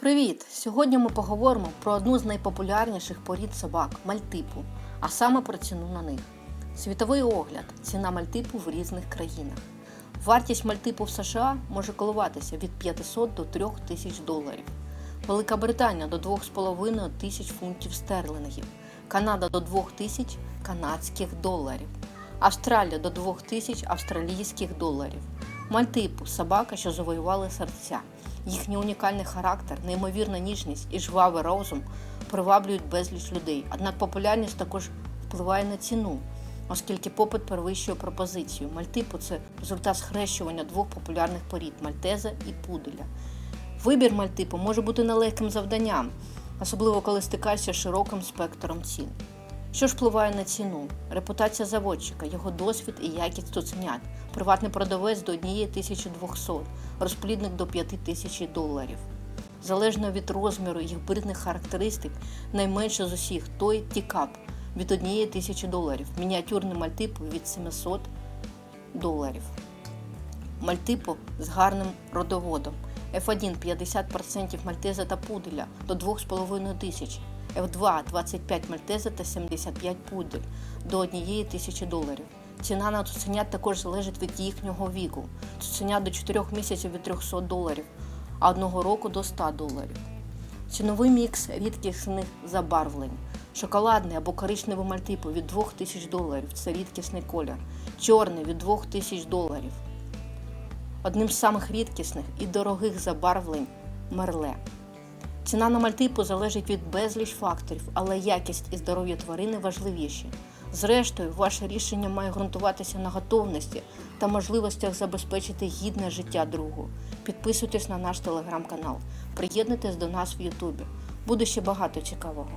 Привіт! Сьогодні ми поговоримо про одну з найпопулярніших порід собак мальтипу, а саме про ціну на них. Світовий огляд, ціна мальтипу в різних країнах. Вартість мальтипу в США може коливатися від 500 до 3000 доларів. Велика Британія до 2,5 тисяч фунтів стерлингів, Канада до 2000 канадських доларів, Австралія до 2000 австралійських доларів. Мальтипу собака, що завоювали серця. Їхній унікальний характер, неймовірна ніжність і жвавий розум приваблюють безліч людей. Однак популярність також впливає на ціну, оскільки попит перевищує пропозицію. Мальтипу це результат схрещування двох популярних порід мальтеза і пуделя. Вибір мальтипу може бути нелегким завданням, особливо коли стикаєшся з широким спектром цін. Що ж впливає на ціну? Репутація заводчика, його досвід і якість цуценят, приватний продавець до 1200, розплідник до 5000 доларів. Залежно від розміру їх бридних характеристик, найменше з усіх той тікап від 1000 доларів, мініатюрний мальтипу від 700 доларів. Мальтипу з гарним родоводом. F1 50% мальтеза та пуделя до 2,5 тисяч. F2 25 мальтеза та 75 пудель до 1 тисячі доларів. Ціна на цуценят також залежить від їхнього віку. Цуценят до 4 місяців від 300 доларів, а одного року до 100 доларів. Ціновий мікс рідкісних забарвлень. Шоколадний або коричневий мальтипу від 2000 доларів це рідкісний колір. Чорний від 2000 доларів. Одним з самих рідкісних і дорогих забарвлень мерле. Ціна на мальтипу залежить від безліч факторів, але якість і здоров'я тварини важливіші. Зрештою, ваше рішення має ґрунтуватися на готовності та можливостях забезпечити гідне життя другу. Підписуйтесь на наш телеграм-канал, приєднуйтесь до нас в Ютубі. Буде ще багато цікавого.